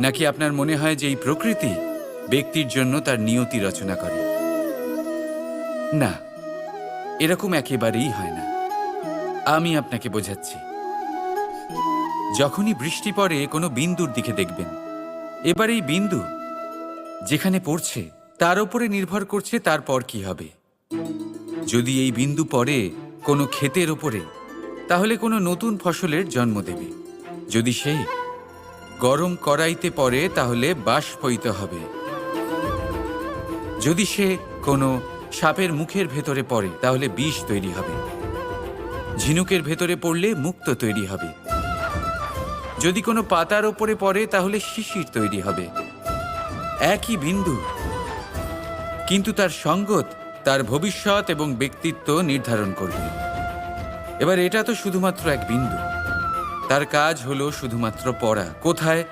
নাকি আপনার মনে হয় যে এই প্রকৃতি ব্যক্তির জন্য তার নিয়তি রচনা করে? না, এরকম একেবারেই হয় না। আমি আপনাকে বোঝাচ্ছি। যখনই বৃষ্টি পড়ে, কোনো বিন্দুর দিকে দেখবেন। এবার এই বিন্দু যেখানে পড়ছে, তার উপরে নির্ভর করছে তারপর কি হবে। যদি এই বিন্দু পড়ে কোনো ক্ষেতের ওপরে তাহলে কোনো নতুন ফসলের জন্ম দেবে। যদি সে গরম কড়াইতে পড়ে তাহলে বাষ্পইত হবে। যদি সে কোনো সাপের মুখের ভেতরে পড়ে, তাহলে বিষ তৈরি হবে। ঝিনুকের ভেতরে পড়লে মুক্ত তৈরি হবে। যদি কোনো পাতার ওপরে পড়ে, তাহলে শিশির তৈরি হবে। একই বিন্দু। কিন্তু তার সঙ্গত তার ভবিষ্যৎ এবং ব্যক্তিত্ব নির্ধারণ করবে। এবার এটা তো শুধুমাত্র এক বিন্দু। তার কাজ হলো শুধুমাত্র পড়া। কোথায়?